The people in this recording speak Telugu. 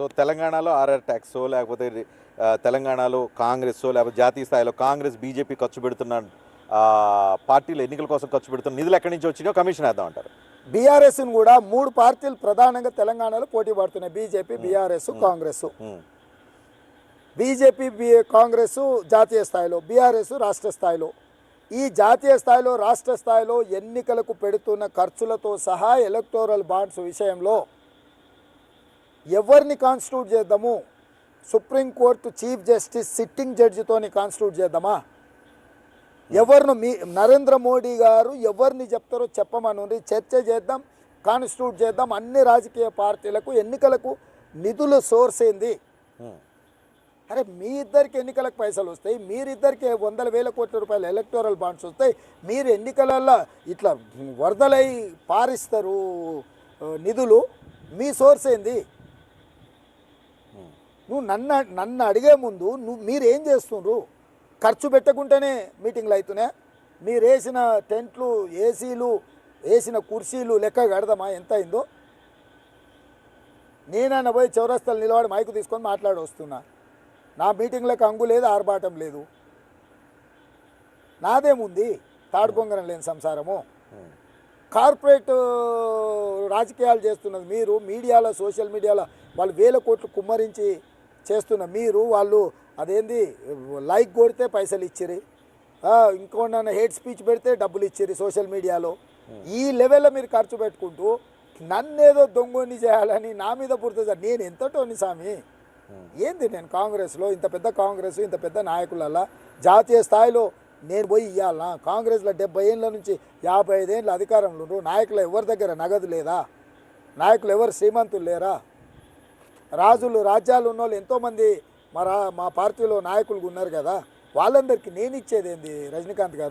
సో తెలంగాణలో ఆర్ఆర్ ట్యాక్స్ లేకపోతే తెలంగాణలో కాంగ్రెస్ లేకపోతే జాతీయ స్థాయిలో కాంగ్రెస్ బీజేపీ ఖర్చు పెడుతున్న పార్టీలు ఎన్నికల కోసం ఖర్చు పెడుతున్న నిధులు ఎక్కడి నుంచి వచ్చినాయో కమిషన్ వేద్దాం అంటారు. బీఆర్ఎస్ను కూడా మూడు పార్టీలు ప్రధానంగా తెలంగాణలో పోటీ పడుతున్నాయి. BJP BRS Congress. BJP B Congress జాతీయ స్థాయిలో బీఆర్ఎస్ రాష్ట్ర స్థాయిలో. ఈ జాతీయ స్థాయిలో రాష్ట్ర స్థాయిలో ఎన్నికలకు పెడుతున్న ఖర్చులతో సహా ఎలక్టోరల్ బాండ్స్ విషయంలో ఎవరిని కాన్స్టిట్యూట్ చేద్దాము? Supreme court chief justice sitting జడ్జితోని constitute చేద్దామా? ఎవరిని మీ నరేంద్ర మోడీ గారు ఎవరిని చెప్తారో చెప్పమని. చర్చ చేద్దాం కాన్స్టిట్యూట్ చేద్దాం. అన్ని రాజకీయ పార్టీలకు ఎన్నికలకు నిధుల సోర్స్ ఏంది? ఉమ్, అరే మీ ఇద్దరికి ఎన్నికలకు పైసలు వస్తాయి మీరిద్దరికి వందల వేల కోట్ల రూపాయల ఎలక్టోరల్ బాండ్స్ వస్తాయి మీరు ఎన్నికలలో ఇట్లా వరదలై పారిస్తారు నిధులు మీ సోర్స్ ఏంది? నువ్వు నన్ను నన్ను అడిగే ముందు నువ్వు మీరేం చేస్తుండ్రు? ఖర్చు పెట్టకుండానే మీటింగ్లు అవుతున్నాయి మీరు వేసిన టెంట్లు ఏసీలు వేసిన కుర్చీలు లెక్క కడదామా? ఎంత అయిందో? నేనన్న పోయి చౌరస్తాలు నిలబడి మైకు తీసుకొని మాట్లాడి వస్తున్నా. నా మీటింగ్లకు అంగు లేదు ఆర్భాటం లేదు. నాదేముంది తాడుపొంగరం లేని సంసారము. కార్పొరేట్ రాజకీయాలు చేస్తున్నది మీరు. మీడియాలో సోషల్ మీడియాలో వాళ్ళు వేల కోట్లు కుమ్మరించి చేస్తున్న మీరు వాళ్ళు అదేంది లైక్ కొడితే పైసలు ఇచ్చిరి. ఇంకో నన్ను హేట్ స్పీచ్ పెడితే డబ్బులు ఇచ్చిరి సోషల్ మీడియాలో ఈ లెవెల్లో మీరు ఖర్చు పెట్టుకుంటూ నన్నేదో దొంగని చేయాలని నా మీద పుడుతుంది నేను ఎంతటోని స్వామి ఏంది నేను కాంగ్రెస్లో ఇంత పెద్ద కాంగ్రెస్ ఇంత పెద్ద నాయకులల్లా జాతీయ స్థాయిలో నేను పోయి ఇవ్వాలనా కాంగ్రెస్లో డెబ్బై ఏళ్ళ నుంచి యాభై ఐదేళ్ళ అధికారంలో. నాయకులు ఎవరి దగ్గర నగదు లేదా? నాయకులు ఎవరు శ్రీమంతులు లేరా? రాజులు రాజ్యాలు ఉన్న వాళ్ళు ఎంతోమంది మా రా మా పార్టీలో నాయకులు ఉన్నారు కదా వాళ్ళందరికీ నేను ఇచ్చేది ఏంది రజనీకాంత్ గారు?